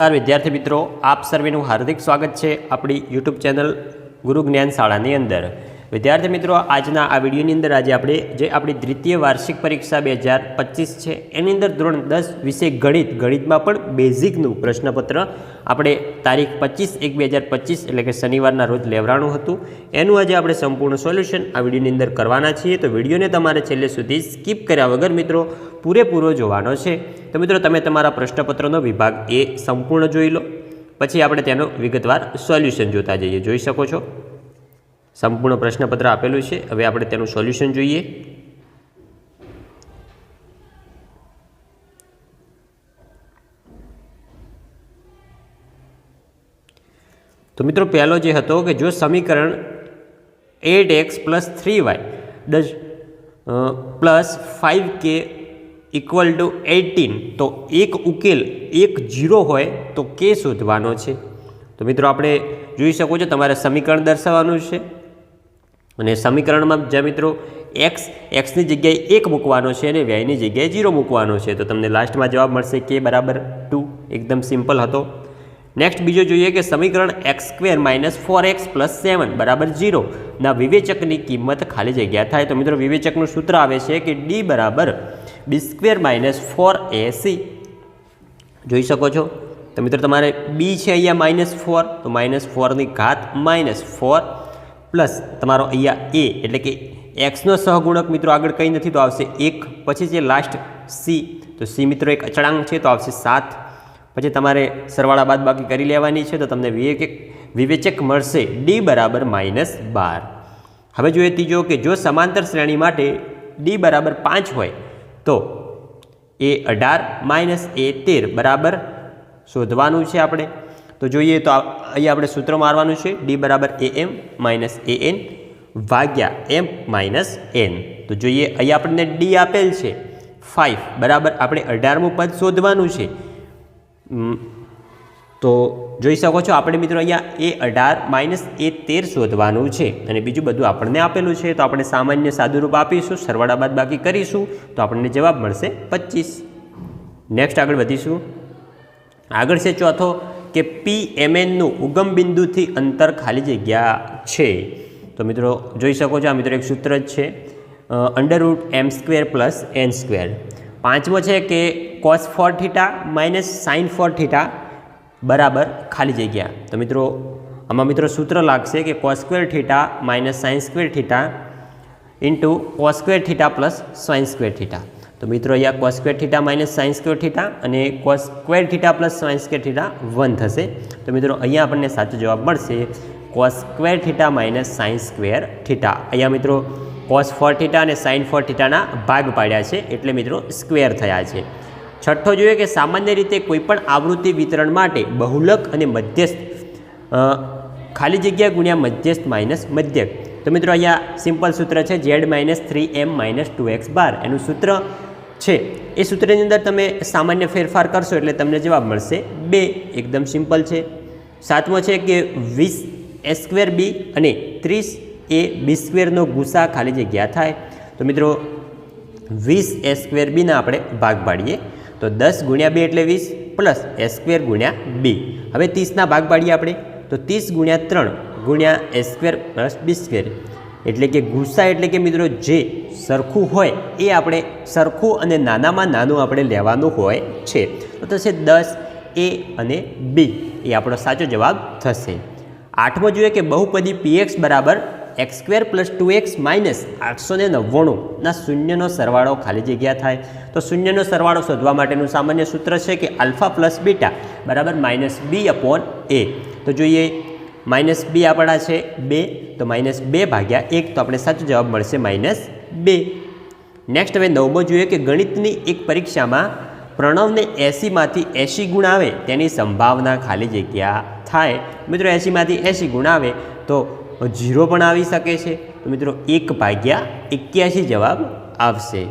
નમસ્કાર, વિદ્યાર્થી મિત્રો. આપ સર્વેનું હાર્દિક સ્વાગત છે આપણી યુટ્યુબ ચેનલ ગુરુ જ્ઞાન શાળાની અંદર. વિદ્યાર્થી મિત્રો, આજના આ વિડીયોની અંદર આજે આપણે જે આપણી દ્વિતીય વાર્ષિક પરીક્ષા બે હજાર પચીસ છે, એની અંદર ધોરણ દસ વિશે ગણિત, ગણિતમાં પણ બેઝિકનું પ્રશ્નપત્ર આપણે તારીખ પચીસ એક બે હજાર પચીસ એટલે કે શનિવારના રોજ લેવડાણું હતું. એનું આજે આપણે સંપૂર્ણ સોલ્યુશન આ વિડીયોની અંદર કરવાના છીએ. તો વિડીયોને તમારે છેલ્લે સુધી સ્કીપ કર્યા વગર મિત્રો પૂરેપૂરો જોવાનો છે. તો મિત્રો, તમે તમારા પ્રશ્નપત્રનો વિભાગ એ સંપૂર્ણ જોઈ લો. પછી આપણે તેનો વિગતવાર સોલ્યુશન જોતા જઈએ. જોઈ શકો છો? સંપૂર્ણ પ્રશ્નપત્ર આપેલું છે. હવે આપણે તેનું સોલ્યુશન જોઈએ. તો મિત્રો, પહેલો જે હતો કે જો સમીકરણ eight x plus three y does plus five કે ઇક્વલ ટુ એટીન, તો એક ઉકેલ એક જીરો હોય તો કે શોધવાનો છે. તો મિત્રો, આપણે જોઈ શકો છો તમારે સમીકરણ દર્શાવવાનું છે. અને સમીકરણમાં જ્યાં મિત્રો એક્સ એક્સની જગ્યાએ એક મૂકવાનો છે અને વ્યાયની જગ્યાએ જીરો મૂકવાનો છે, તો તમને લાસ્ટમાં જવાબ મળશે કે બરાબર ટુ એકદમ સિમ્પલ હતો. નેક્સ્ટ બીજો જોઈએ કે સમીકરણ x square minus four x plus seven બરાબર ઝીરોના વિવેચકની કિંમત ખાલી જગ્યા થાય, તો મિત્રો વિવેચકનું સૂત્ર આવે છે કે ડી બરાબર B square minus four AC જોઈ શકો છો? તો મિત્રો તમારે બી છે અહીંયા માઇનસ ફોર તો માઇનસ ફોરની ઘાત માઇનસ ફોર પ્લસ તમારો અહીંયા એ એટલે કે એક્સનો સહગુણક મિત્રો આગળ કંઈ નથી તો આવશે એક. પછી છે લાસ્ટ સી તો સી મિત્રો એક અચળાંક છે તો આવશે સાત. પછી તમારે સરવાળા બાદ બાકી કરી લેવાની છે તો તમને વિવેક વિવેચક મળશે ડી બરાબર માઇનસ બાર. હવે જોઈએ ત્રીજો કે જો સમાંતર શ્રેણી માટે ડી બરાબર પાંચ હોય તો એ અઢાર માઇનસ એ તેર બરાબર શોધવાનું છે આપણે. તો જોઈએ તો અહીંયા આપણે સૂત્ર મારવાનું છે. ડી બરાબર એ એમ માઇનસ એ એન ભાગ્યા એમ માઇનસ એન તો જોઈએ અહીંયા આપણને ડી આપેલ છે. ફાઇવ બરાબર આપણે અઢારમું પદ શોધવાનું છે. તો જોઈ શકો છો આપણે મિત્રો અહીંયા એ અઢાર માઇનસ એ તેર શોધવાનું છે. અને બીજું બધું આપણને આપેલું છે. તો આપણે સામાન્ય સાદુરૂપ આપીશું. સરવાળા બાદ બાકી કરીશું. તો આપણને જવાબ મળશે પચીસ. નેક્સ્ટ આગળ વધીશું. આગળ છે ચોથો. કે પી એમએનનું ઉગમ બિંદુથી અંતર ખાલી જગ્યા છે. તો મિત્રો જોઈ શકો છો આ મિત્રો એક સૂત્ર જ છે. Under root M square plus N square પાંચમો છે કે cos four theta minus sine four theta બરાબર ખાલી જગ્યા. તો મિત્રો આમાં મિત્રો સૂત્ર લાગશે કે cos square theta minus sine square theta into cos square theta plus sine square theta તો મિત્રો અહીંયા cos theta minus sines square theta અને cos square theta plus sines square theta one થશે. તો મિત્રો અહીંયા આપણને સાચો જવાબ મળશે cos square theta minus sines square theta અહીંયા મિત્રો કોસ ફોર થીટા અને સાઇન ફોર થીટાના ભાગ પાડ્યા છે, એટલે મિત્રો સ્ક્વેર થયા છે. છઠ્ઠો જોઈએ કે સામાન્ય રીતે કોઈપણ આવૃત્તિ વિતરણ માટે બહુલક અને મધ્યસ્થ ખાલી જગ્યા ગુણ્યા મધ્યસ્થ માઇનસ મધ્યક. તો મિત્રો અહીંયા સિમ્પલ સૂત્ર છે Z minus three M minus two X બાર એનું સૂત્ર છે. એ સૂત્રની અંદર તમે સામાન્ય ફેરફાર કરશો એટલે તમને જવાબ મળશે બે. એકદમ સિમ્પલ છે. સાતમો છે કે વીસ એ સ્ક્વેર બી અને ત્રીસ એ બી સ્ક્વેરનો ગુસા ખાલી જગ્યા થાય. તો મિત્રો, વીસ એ સ્ક્વેર બીના આપણે ભાગ પાડીએ. તો દસ ગુણ્યા બે એટલે વીસ પ્લસ એ સ્ક્વેર ગુણ્યા બી. હવે ત્રીસના ભાગ પાડીએ આપણે. તો ત્રીસ ગુણ્યા ત્રણ ગુણ્યા A square plus B square. એટલે કે ગુસ્સા એટલે કે મિત્રો જે સરખું હોય એ આપણે સરખું અને નાનામાં નાનું આપણે લેવાનું હોય છે. તો થશે દસ એ અને બી. એ આપણો સાચો જવાબ થશે. આઠમો જોઈએ કે બહુપદી પીએક્સ બરાબર x square plus two x minus આઠસો ને નવ્વાણુંના શૂન્યનો સરવાળો ખાલી જગ્યા થાય. તો શૂન્યનો સરવાળો શોધવા માટેનું સામાન્ય સૂત્ર છે કે આલ્ફા પ્લસ બીટા બરાબર માઇનસ બી અપોન એ. તો જોઈએ માઇનસ બી આપણા છે બે, તો માઇનસ બે ભાગ્યા એક, તો આપણે સાચો જવાબ મળશે માઇનસ બે. નેક્સ્ટ હવે નવમો જોઈએ કે ગણિતની એક પરીક્ષામાં પ્રણવને એંસીમાંથી એંશી ગુણ આવે, તેની સંભાવના ખાલી જગ્યા થાય. મિત્રો એંશીમાંથી એંશી ગુણ આવે, તો જીરો પણ આવી શકે છે. તો મિત્રો એક ભાગ્યા એક્યાસી જવાબ આવશે.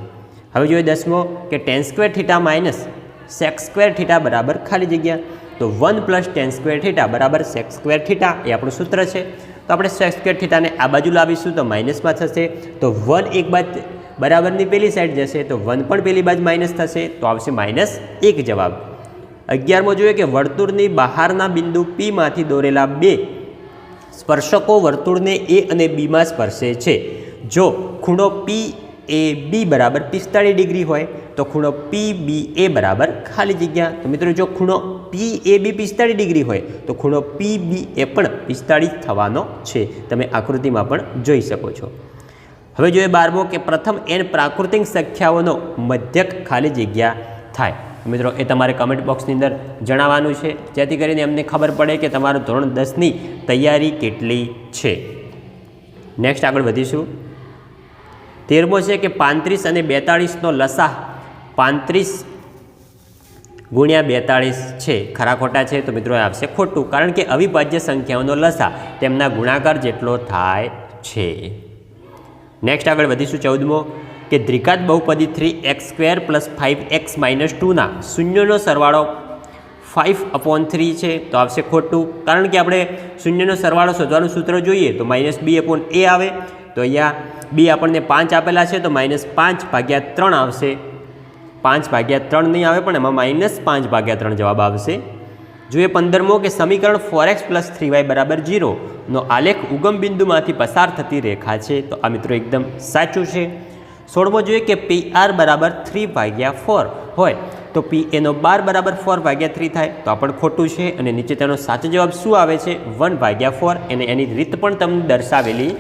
હવે જોઈએ દસમો કે tan square theta minus sec square theta બરાબર ખાલી જગ્યા. તો one plus tan square theta બરાબર સેક્સ સ્ક્વેર થીટા એ આપણું સૂત્ર છે. તો આપણે સેક્સ સ્ક્વેર થીટાને આ બાજુ લાવીશું તો માઇનસમાં થશે. તો વન એક બાજ બરાબરની પેલી સાઈડ જશે તો વન પણ પેલી બાજુ માઇનસ થશે. તો આવશે માઇનસ એક જવાબ. અગિયારમાં જોઈએ કે વર્તુળની બહારના બિંદુ પીમાંથી દોરેલા બે સ્પર્શકો વર્તુળને એ અને બીમાં સ્પર્શે છે. જો ખૂણો પી એ બી બરાબર પિસ્તાળીસ ડિગ્રી હોય, તો ખૂણો પી બી એ બરાબર ખાલી જગ્યા. તો મિત્રો જો ખૂણો પી એ બી પિસ્તાળીસ ડિગ્રી હોય, તો ખૂણો પી બી એ પણ પિસ્તાળીસ થવાનો છે. તમે આકૃતિમાં પણ જોઈ શકો છો. હવે જોઈએ બારમો કે પ્રથમ એન પ્રાકૃતિક સંખ્યાઓનો મધ્યક ખાલી જગ્યા થાય. મિત્રો, એ તમારે કમેન્ટ બોક્સની અંદર જણાવવાનું છે. જેથી કરીને એમને ખબર પડે કે તમારું ધોરણ દસની તૈયારી કેટલી છે. નેક્સ્ટ આગળ વધીશું. તેરમો છે કે પાંત્રીસ અને બેતાળીસનો લસા. પાંત્રીસ ગુણ્યા બેતાળીસ છે. ખરા ખોટા છે? તો મિત્રો આવશે ખોટું. કારણ કે અવિભાજ્ય સંખ્યાઓનો લસા તેમના ગુણાકાર જેટલો થાય છે. નેક્સ્ટ આગળ વધીશું ચૌદમો, કે દ્રિકાત બહુપદી three x square plus five x minus ટુના શૂન્યનો સરવાળો ફાઇવ અપોન થ્રી છે. તો આવશે ખોટું. કારણ કે આપણે શૂન્યનો સરવાળો શોધવાનું સૂત્ર જોઈએ તો માઇનસ બી અપોન એ આવે. તો અહીંયા બી આપણને પાંચ આપેલા છે તો માઇનસ પાંચ ભાગ્યા ત્રણ આવશે. પાંચ ભાગ્યા ત્રણ નહીં આવે પણ એમાં માઇનસ પાંચ ભાગ્યા ત્રણ જવાબ આવશે. જોઈએ પંદરમો કે સમીકરણ four x plus three y બરાબર જીરોનો આલેખ ઉગમ બિંદુમાંથી પસાર થતી રેખા છે. તો આ મિત્રો એકદમ સાચું છે. સોળમો જોઈએ કે પી આર બરાબર થ્રી ભાગ્યા ફોર હોય. તો પી એનો બાર બરાબર ફોર ભાગ્યા થ્રી થાય. તો આ પણ ખોટું છે અને નીચે તેનો સાચો જવાબ શું આવે છે? વન ભાગ્યા ફોર અને એની રીત પણ તમને દર્શાવેલી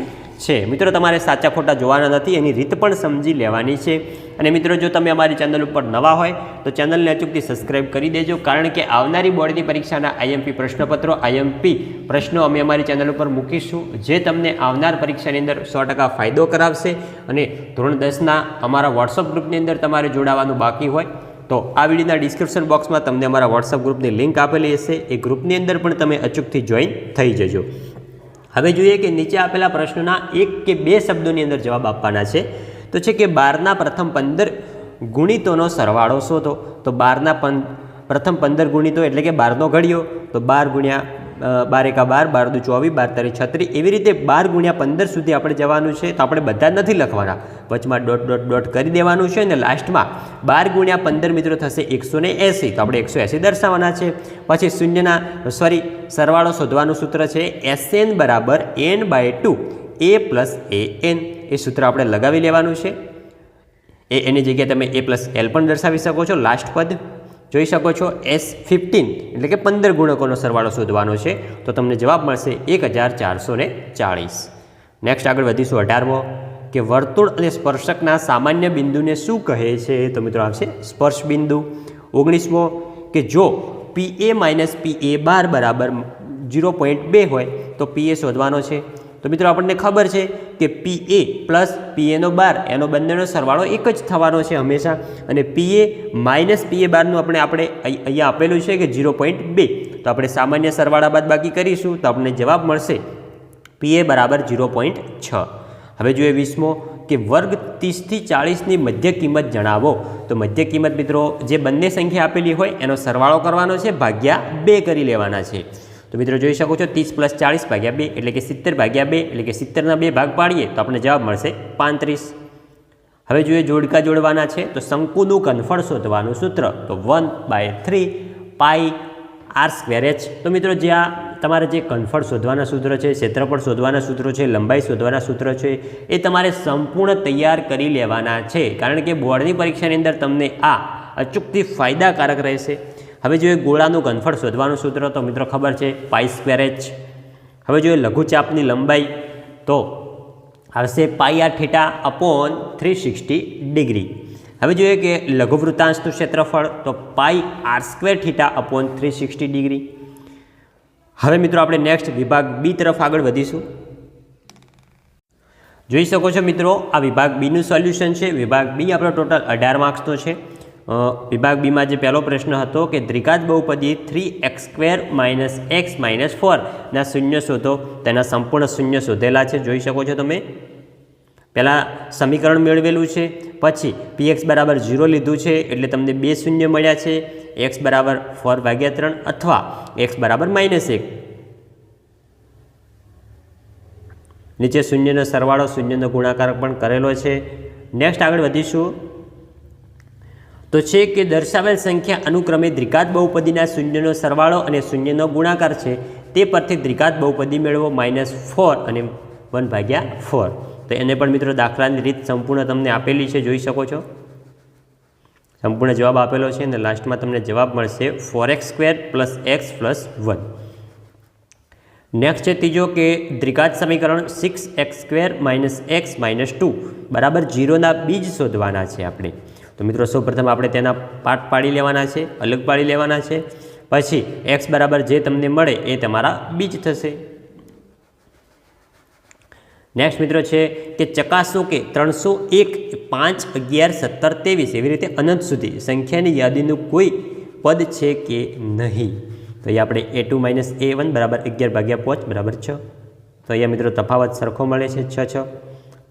છે. મિત્રો, તમારે સાચા ખોટા જોવાના નથી, એની રીત પણ સમજી લેવાની છે. અને મિત્રો, જો તમે અમારી ચેનલ ઉપર નવા હોય, તો ચેનલને અચૂકથી સબસ્ક્રાઇબ કરી દેજો, કારણ કે આવનારી બોર્ડની પરીક્ષાના આઈએમપી પ્રશ્નપત્રો, આઈએમપી પ્રશ્નો અમે અમારી ચેનલ ઉપર મૂકીશું, જે તમને આવનાર પરીક્ષાની અંદર સો ફાયદો કરાવશે અને ધોરણ દસના અમારા વોટ્સઅપ ગ્રુપની અંદર તમારે જોડાવાનું બાકી હોય, તો આ વિડીયોના ડિસ્ક્રિપ્શન બોક્સમાં તમને અમારા વોટ્સઅપ ગ્રુપની લિંક આપેલી હશે. એ ગ્રુપની અંદર પણ તમે અચૂકથી જોઈન થઈ જજો. હવે જોઈએ કે નીચે આપેલા પ્રશ્નોના એક કે બે શબ્દોની અંદર જવાબ આપવાના છે. તો છે કે બારના પ્રથમ પંદર ગુણિતોનો સરવાળો શોધો. તો બારના પં પ્રથમ પંદર ગુણિતો એટલે કે બારનો ઘડ્યો. તો બાર ગુણ્યા બાર એકા બાર બાર દુ ચોવીસ, બાર તારીખ છત્રીસ, એવી રીતે બાર ગુણ્યા પંદર સુધી આપણે જવાનું છે તો આપણે બધા નથી લખવાના. વચમાં ડોટ ડોટ ડોટ કરી દેવાનું છે અને લાસ્ટમાં બાર ગુણ્યા પંદર મિત્રો થશે એકસો ને એંસી. તો આપણે એકસો એંસી દર્શાવવાના છે. પછી શૂન્યના સોરી સરવાળો શોધવાનું સૂત્ર છે એસ એન બરાબર N by two, A plus A N. એ સૂત્ર આપણે લગાવી લેવાનું છે. એ એની જગ્યાએ તમે એ પ્લસ એલ પણ દર્શાવી શકો છો. લાસ્ટ પદ જોઈ શકો છો એસ ફિફ્ટીન એટલે કે પંદર ગુણકોનો સરવાળો શોધવાનો છે. તો તમને જવાબ મળશે એક હજાર ચારસો ચાળીસ. નેક્સ્ટ આગળ વધીશું અઢારમો. કે વર્તુળ અને સ્પર્શકના સામાન્ય બિંદુને શું કહે છે? તો મિત્રો આવશે સ્પર્શ બિંદુ. ઓગણીસમો. કે જો પી એ માઇનસ પી એ બાર બરાબર ઝીરો પોઈન્ટ બે હોય, તો પી એ શોધવાનો છે. તો મિત્રો આપણને ખબર છે કે પી એ પ્લસ પી એનો બાર એનો બંનેનો સરવાળો એક જ થવાનો છે હંમેશા. અને પી એ માઇનસ પી એ બારનું આપણે આપણે અહીંયા આપેલું છે કે ઝીરો પોઈન્ટ બે. તો આપણે સામાન્ય સરવાળા બાદ બાકી કરીશું તો આપણને જવાબ મળશે પી એ બરાબર ઝીરો પોઈન્ટ છ. હવે જોઈએ વીસમો કે વર્ગ ત્રીસથી ચાળીસની મધ્ય કિંમત જણાવો. તો મધ્ય કિંમત મિત્રો જે બંને સંખ્યા આપેલી હોય એનો સરવાળો કરવાનો છે, ભાગ્યા બે કરી લેવાના છે. તો મિત્રો જોઈ શકો છો ત્રીસ પ્લસ ચાળીસ ભાગ્યા બે એટલે કે સિત્તેર ભાગ્યા બે એટલે કે સિત્તેરના બે ભાગ પાડીએ તો આપણને જવાબ મળશે પાંત્રીસ. હવે જોઈએ જોડકા જોડવાના છે તો શંકુનું કનફળ શોધવાનું સૂત્ર તો one by three pi R square H તો મિત્રો જે આ તમારે જે કન્ફર્ટ શોધવાના સૂત્ર છે, ક્ષેત્રફળ શોધવાના સૂત્રો છે, લંબાઈ શોધવાના સૂત્ર છે, એ તમારે સંપૂર્ણ તૈયાર કરી લેવાના છે. કારણ કે બોર્ડની પરીક્ષાની અંદર તમને આ અચૂકથી ફાયદાકારક રહેશે. હવે જોઈએ ગોળાનું ઘનફળ શોધવાનું સૂત્ર તો મિત્રો ખબર છે પાઈ સ્ક્વેર એચ. હવે જોઈએ લઘુચાપની લંબાઈ તો આવશે pi R theta upon three sixty degree. હવે જોઈએ કે લઘુવૃત્તાંશનું ક્ષેત્રફળ તો pi R square theta upon three sixty degree. હવે મિત્રો આપણે નેક્સ્ટ વિભાગ બી તરફ આગળ વધીશું. જોઈ શકો છો મિત્રો, આ વિભાગ બીનું સોલ્યુશન છે. વિભાગ બી આપણો ટોટલ અઢાર માર્ક્સનો છે. વિભાગ બીમાં જે પહેલો પ્રશ્ન હતો કે દ્વિઘાત બહુપદી three x square minus x minus ફોરના શૂન્ય શોધો. તેના સંપૂર્ણ શૂન્ય શોધેલા છે. જોઈ શકો છો તમે? પહેલાં સમીકરણ મેળવેલું છે. પછી પી એક્સ બરાબર ઝીરો લીધું છે એટલે તમને બે શૂન્ય મળ્યા છે. એક્સ બરાબર ફોર ભાગ્યા ત્રણ અથવા એક્સ બરાબર માઇનસ એક. નીચે શૂન્યનો સરવાળો શૂન્યનો ગુણાકાર પણ કરેલો છે. નેક્સ્ટ આગળ વધીશું. તો છે કે દર્શાવેલ સંખ્યા અનુક્રમે દ્વિઘાત બહુપદીના શૂન્યનો સરવાળો અને શૂન્યનો ગુણાકાર છે, તે પરથી દ્વિઘાત બહુપદી મેળવો માઇનસ ફોર અને વન ભાગ્યા ફોર તો એને પણ મિત્રો દાખલાની રીત સંપૂર્ણ તમને આપેલી છે, જોઈ શકો છો? સંપૂર્ણ જવાબ આપેલો છે અને લાસ્ટમાં તમને જવાબ મળશે four x square plus x plus one next છે ત્રીજો કે દ્વિઘાત સમીકરણ six x square minus x minus two બરાબર જીરોના બીજ શોધવાના છે આપણે. તો મિત્રો, સૌપ્રથમ આપણે તેના પાઠ પાડી લેવાના છે, અલગ પાડી લેવાના છે. પછી એક્સ બરાબર જે તમને મળે એ તમારા બીજ થશે. નેક્સ્ટ મિત્રો છે કે ચકાસો કે ત્રણસો એક પાંચ અગિયાર સત્તર ત્રેવીસ એવી રીતે અનંત સુધી સંખ્યાની યાદીનું કોઈ પદ છે કે નહીં. તો અહીંયા આપણે A two minus A one બરાબર અગિયાર ભાગ્યા પાંચ બરાબર છ. તો અહીંયા મિત્રો તફાવત સરખો મળે છે છ છ.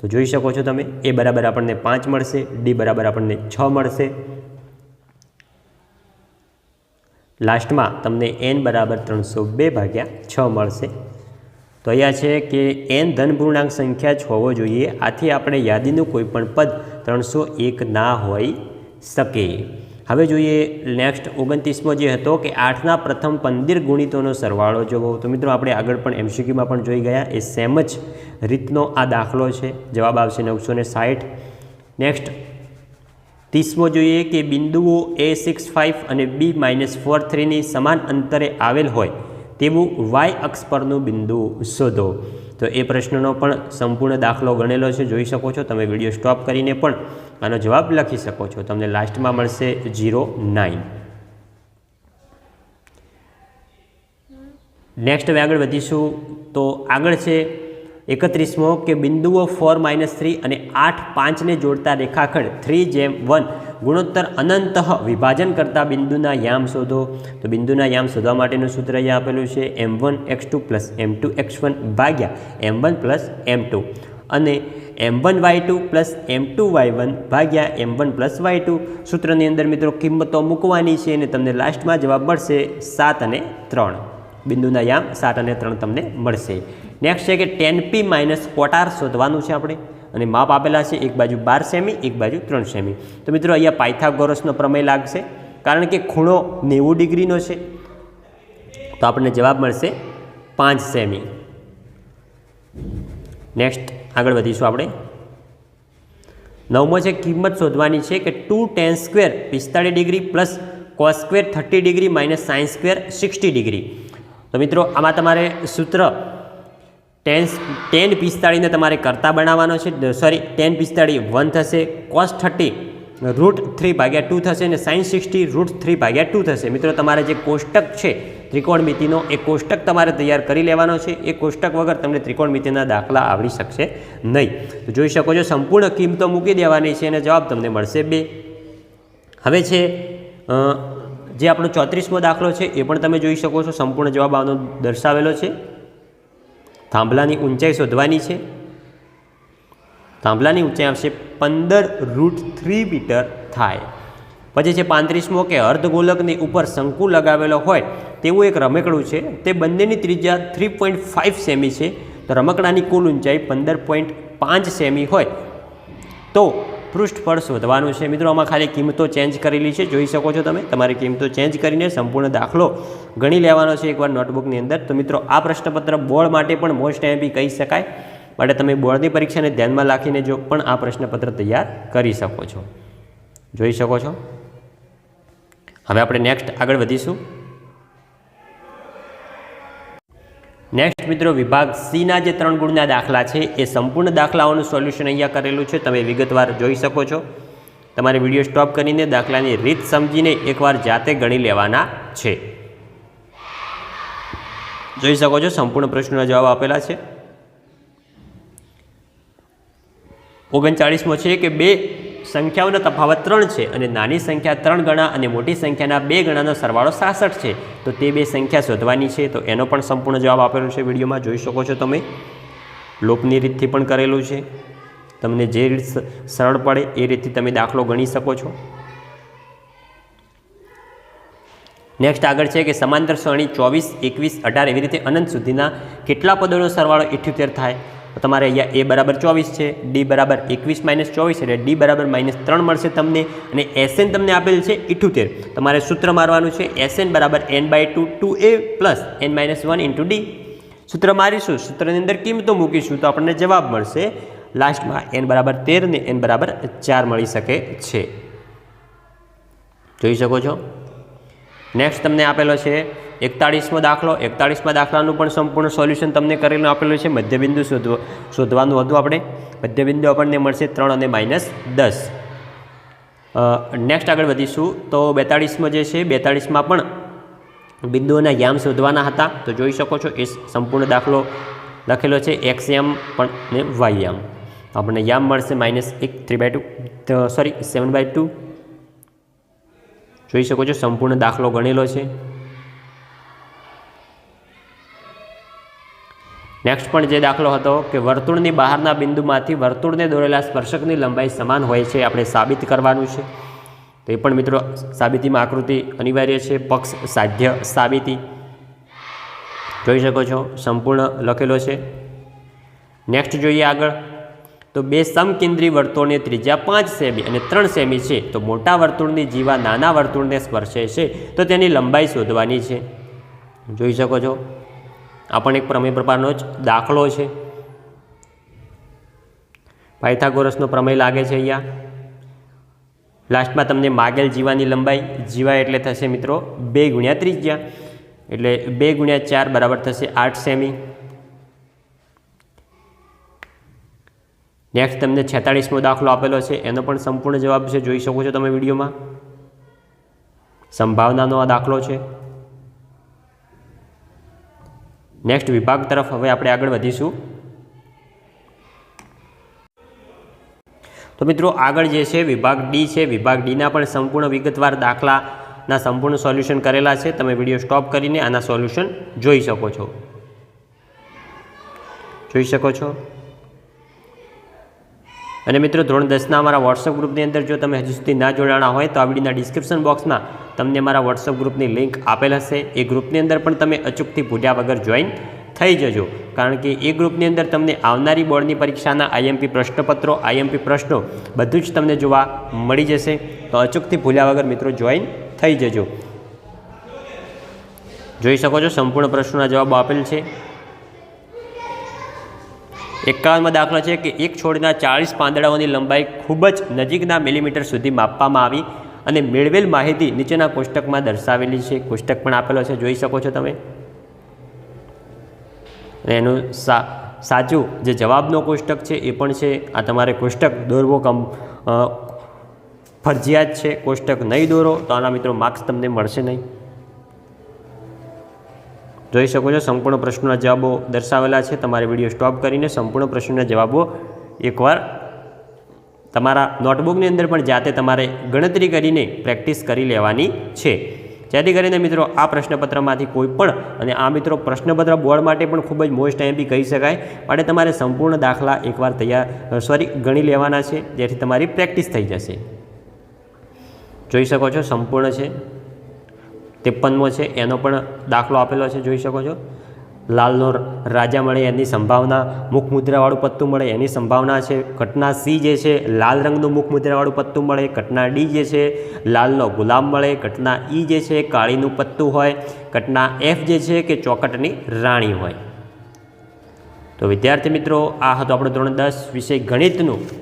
તો જોઈ શકો છો તમે. એ બરાબર આપણને પાંચ મળશે, ડી બરાબર આપણને છ મળશે. લાસ્ટમાં તમને એન બરાબર ત્રણસો બે ભાગ્યા છ મળશે. તો અહીંયા છે કે એન ધનપૂર્ણાંક સંખ્યા જ હોવો જોઈએ. આથી આપણે યાદીનું કોઈપણ પદ ત્રણસો એક ના હોઈ શકે. હવે જોઈએ નેક્સ્ટ ઓગણત્રીસમો જે હતો કે આઠના પ્રથમ પંદર ગુણિતોનો સરવાળો જોવો. તો મિત્રો આપણે આગળ પણ એમસીક્યુમાં પણ જોઈ ગયા. એ સેમ જ રીતનો આ દાખલો છે. જવાબ આવશે નવસો ને સાઠ નેક્સ્ટ ત્રીસમો જોઈએ કે બિંદુઓ એ સિક્સ ફાઇવ અને બી માઇનસ ફોર થ્રીની સમાન અંતરે આવેલ હોય તેવું વાય અક્ષ પરનું બિંદુ શોધો. તો એ પ્રશ્નનો પણ સંપૂર્ણ દાખલો ગણેલો છે. જોઈ શકો છો. તમે વીડિયો સ્ટોપ કરીને પણ આનો જવાબ લખી શકો છો. તમને લાસ્ટમાં મળશે જીરો નાઇન. નેક્સ્ટ હવે આગળ વધીશું. તો આગળ છે એકત્રીસમો કે બિંદુઓ ફોર માઇનસ થ્રી અને આઠ પાંચને જોડતા રેખાખંડ થ્રી જેમ વન ગુણોત્તર અનંત વિભાજન કરતા બિંદુના યામ શોધો. તો બિંદુના યામ શોધવા માટેનું સૂત્ર અહીંયા આપેલું છે. M one X two plus M two X one ભાગ્યા M one plus M two અને M one Y two plus M two Y one ભાગ્યા M one plus Y two સૂત્રની અંદર મિત્રો કિંમતો મૂકવાની છે અને તમને લાસ્ટમાં જવાબ મળશે સાત અને ત્રણ. બિંદુના યામ સાત અને ત્રણ તમને મળશે. નેક્સ્ટ છે કે ટેન પી માઇનસ કોટાર શોધવાનું છે આપણે. અને માપ આપેલા છે એક બાજુ બાર સેમી, એક બાજુ ત્રણ સેમી. તો મિત્રો અહીંયા પાયથાગોરસનો પ્રમેય લાગશે. કારણ કે ખૂણો નેવું ડિગ્રીનો છે. તો આપણને જવાબ મળશે પાંચ સેમી. નેક્સ્ટ આગળ વધીશું આપણે. નવમો છે, કિંમત શોધવાની છે કે ટુ ટેન સ્ક્વેર પિસ્તાળીસ degree plus cos square thirty degree minus sines square sixty degree. તો મિત્રો, આમાં તમારે સૂત્ર ટેન ટેન પિસ્તાળીને તમારે કરતા બનાવવાનો છે. સોરી ટેન પિસ્તાળી વન થશે કોસ થર્ટી રૂટ થ્રી ભાગ્યા ટુ થશે અને સાઇન સિક્સટી રૂટ થ્રી ભાગ્યા ટુ થશે. મિત્રો, તમારે જે કોષ્ટક છે ત્રિકોણમિતિનો એ કોષ્ટક તમારે તૈયાર કરી લેવાનો છે. એ કોષ્ટક વગર તમને ત્રિકોણમિતિના દાખલા આવડી શકશે નહીં. જોઈ શકો છો, સંપૂર્ણ કિંમતો મૂકી દેવાની છે અને જવાબ તમને મળશે બે. હવે છે જે આપણો ચોત્રીસમો દાખલો છે, એ પણ તમે જોઈ શકો છો. સંપૂર્ણ જવાબ આનો દર્શાવેલો છે. થાંભલાની ઊંચાઈ શોધવાની છે. થાંભલાની ઊંચાઈ આવશે પંદર રૂટ થ્રી મીટર થાય. પછી છે પાંત્રીસમો કે અર્ધગોલકની ઉપર શંકુ લગાવેલો હોય, તેવું એક રમકડું છે. તે બંનેની ત્રિજ્યા થ્રી પોઈન્ટ ફાઇવ સેમી છે. તો રમકડાની કુલ ઊંચાઈ પંદર પોઈન્ટ પાંચ સેમી હોય. તો પૃષ્ઠફળ શોધવાનું છે. મિત્રો, આમાં ખાલી કિંમતો ચેન્જ કરેલી છે. જોઈ શકો છો તમે? તમારી કિંમતો ચેન્જ કરીને સંપૂર્ણ દાખલો ગણી લેવાનો છે એકવાર નોટબુકની અંદર. તો મિત્રો, આ પ્રશ્નપત્ર બોર્ડ માટે પણ મોસ્ટ એમ્પી કહી શકાય. માટે તમે બોર્ડની પરીક્ષાને ધ્યાનમાં રાખીને જો પણ આ પ્રશ્નપત્ર તૈયાર કરી શકો છો. જોઈ શકો છો? હવે આપણે નેક્સ્ટ આગળ વધીશું. નેક્સ્ટ મિત્રો, વિભાગ સીના જે ત્રણ ગુણના દાખલા છે, એ સંપૂર્ણ દાખલાઓનું સોલ્યુશન અહીંયા કરેલું છે. તમે વિગતવાર જોઈ શકો છો. તમારે વીડિયો સ્ટોપ કરીને દાખલાની રીત સમજીને એકવાર જાતે ગણી લેવાના છે. જોઈ શકો છો, સંપૂર્ણ પ્રશ્નના જવાબ આપેલા છે. ઓગણચાળીસમો છે કે બે સંખ્યાઓનો તફાવત ત્રણ છે અને નાની સંખ્યા ત્રણ ગણા અને મોટી સંખ્યાના બે ગણાનો સરવાળો સાસઠ છે. તો તે બે સંખ્યા શોધવાની છે. તો એનો પણ સંપૂર્ણ જવાબ આપેલો છે વિડીયોમાં. જોઈ શકો છો તમે. લોપની રીતથી પણ કરેલું છે. તમને જે રીત સરળ પડે એ રીતથી તમે દાખલો ગણી શકો છો. નેક્સ્ટ આગળ છે કે સમાંતર શ્રેણી ચોવીસ, એકવીસ, અઢાર એવી રીતે અનંત સુધીના કેટલા પદોનો સરવાળો ઇઠ્યોતેર થાય? તમારે અહીંયા એ બરાબર ચોવીસ છે, ડી બરાબર એકવીસ માઇનસ ચોવીસ એટલે ડી બરાબર માઇનસ ત્રણ મળશે તમને અને એસએન તમને આપેલ છે ઇઠ્યોતેર. તમારે સૂત્ર મારવાનું છે એસએન બરાબર N by two two A plus N minus one into D. સૂત્ર મારીશું, સૂત્રની અંદર કિંમતો મૂકીશું તો આપણને જવાબ મળશે, લાસ્ટમાં એન બરાબર તેર ને એન બરાબર ચાર મળી શકે છે. જોઈ શકો છો? નેક્સ્ટ તમને આપેલો છે એકતાળીસમો દાખલો, એકતાળીસમાં દાખલાનું પણ સંપૂર્ણ સોલ્યુશન તમને કરેલું આપેલું છે. મધ્યબિંદુ શોધવા, શોધવાનું હતું આપણે. મધ્યબિંદુ આપણને મળશે ત્રણ અને માઇનસ દસ. નેક્સ્ટ આગળ વધીશું. તો બેતાળીસમાં જે છે, બેતાળીસમાં પણ બિંદુઓના યામ શોધવાના હતા. તો જોઈ શકો છો, એ સંપૂર્ણ દાખલો લખેલો છે. એક્સ યામ પણ ને વાય યામ. આપણને યામ મળશે માઇનસ એક three by two sorry seven by two જોઈ શકો છો, સંપૂર્ણ દાખલો ગણેલો છે. નેક્સ્ટ પણ જે દાખલો હતો કે વર્તુળની બહારના બિંદુમાંથી વર્તુળને દોરેલા સ્પર્શકની લંબાઈ સમાન હોય છે, આપણે સાબિત કરવાનું છે. તો એ પણ મિત્રો સાબિતીમાં આકૃતિ અનિવાર્ય છે, પક્ષ સાધ્ય સાબિતી. જોઈ શકો છો, સંપૂર્ણ લખેલો છે. નેક્સ્ટ જોઈએ આગળ. તો બે સમકેન્દ્રી વર્તુળની ત્રિજ્યા પાંચ સેમી અને ત્રણ સેમી છે, તો મોટા વર્તુળની જીવા નાના વર્તુળને સ્પર્શે છે, તો તેની લંબાઈ શોધવાની છે. જોઈ શકો છો. આ પણ એક પ્રમેય પ્રકારનો જ દાખલો છે. પાયથાગોરસનો પ્રમેય લાગે છે અહીંયા. લાસ્ટમાં તમને માગેલ જીવાની લંબાઈ જીવા એટલે થશે મિત્રો બે ગુણ્યા ત્રિજ્યા. એટલે બે ગુણ્યા ચાર બરાબર થશે આઠ સેમી. નેક્સ્ટ તમને છેતાળીસમો દાખલો આપેલો છે. એનો પણ સંપૂર્ણ જવાબ છે. જોઈ શકો છો તમે વિડીયોમાં. સંભાવનાનો આ દાખલો છે. નેક્સ્ટ વિભાગ તરફ હવે આપણે આગળ વધીશું. તો મિત્રો, આગળ જે છે, વિભાગ ડી છે. વિભાગ ડીના પણ સંપૂર્ણ વિગતવાર દાખલાના સંપૂર્ણ સોલ્યુશન કરેલા છે. તમે વીડિયો સ્ટોપ કરીને આના સોલ્યુશન જોઈ શકો છો. જોઈ શકો છો? અને મિત્રો, ધોરણ દસના અમારા વોટ્સઅપ ગ્રુપની અંદર જો તમે હજુ સુધી ના જોડાણા હોય, તો આ વિડીયોના ડિસ્ક્રિપ્શન બોક્સમાં તમને મારા વોટ્સઅપ ગ્રુપની લિંક આપેલ હશે. એ ગ્રુપની અંદર પણ તમે અચૂકથી ભૂલ્યા વગર જોઈન થઈ જજો. કારણ કે એ ગ્રુપની અંદર તમને આવનારી બોર્ડની પરીક્ષાના આઈએમપી પ્રશ્નપત્રો, આઈએમપી પ્રશ્નો બધું જ તમને જોવા મળી જશે. તો અચૂકથી ભૂલ્યા વગર મિત્રો જોઈન થઈ જજો. જોઈ શકો છો સંપૂર્ણ પ્રશ્નોના જવાબો આપેલ છે. એકાવનમાં દાખલો છે કે એક છોડના ચાળીસ પાંદડાઓની લંબાઈ ખૂબ જ નજીકના મિલીમીટર સુધી માપવામાં આવી. અને મેળવેલ માહિતી નીચેના કોષ્ટકમાં દર્શાવેલી છે. કોષ્ટક પણ આપેલો છે. જોઈ શકો છો તમે. અને એનું સા, સાચું જે જવાબનો કોષ્ટક છે એ પણ છે. આ તમારે કોષ્ટક દોરવો કમ ફરજિયાત છે. કોષ્ટક નહીં દોરો તો આના મિત્રો માર્ક્સ તમને મળશે નહીં. જોઈ શકો છો સંપૂર્ણ પ્રશ્નોના જવાબો દર્શાવેલા છે. તમારે વીડિયો સ્ટોપ કરીને સંપૂર્ણ પ્રશ્નોના જવાબો એકવાર તમારા નોટબુકની અંદર પણ જાતે તમારે ગણતરી કરીને પ્રેક્ટિસ કરી લેવાની છે. જેથી કરીને મિત્રો, આ પ્રશ્નપત્રમાંથી કોઈ પણ અને આ મિત્રો પ્રશ્નપત્ર બોર્ડ માટે પણ ખૂબ જ મોસ્ટ એમ કહી શકાય. માટે તમારે સંપૂર્ણ દાખલા એકવાર તૈયાર સોરી, ગણી લેવાના છે. જેથી તમારી પ્રેક્ટિસ થઈ જશે. જોઈ શકો છો, સંપૂર્ણ છે. ત્રેપનમો છે, એનો પણ દાખલો આપેલો છે, જોઈ શકો છો. લાલનો રાજા મળે એની સંભાવના મુખ મુદ્રાવાળું પત્તું મળે એની સંભાવના છે. ઘટના સી જે છે, લાલ રંગનું મુખ મુદ્રાવાળું પત્તું મળે, ઘટના ડી જે છે, લાલનો ગુલામ મળે, ઘટના ઈ જે છે, કાળીનું પત્તું હોય, ઘટના એફ જે છે કે ચોકટની રાણી હોય. તો વિદ્યાર્થી મિત્રો, આ હતું આપણું ધોરણ દસ વિષય ગણિતનું.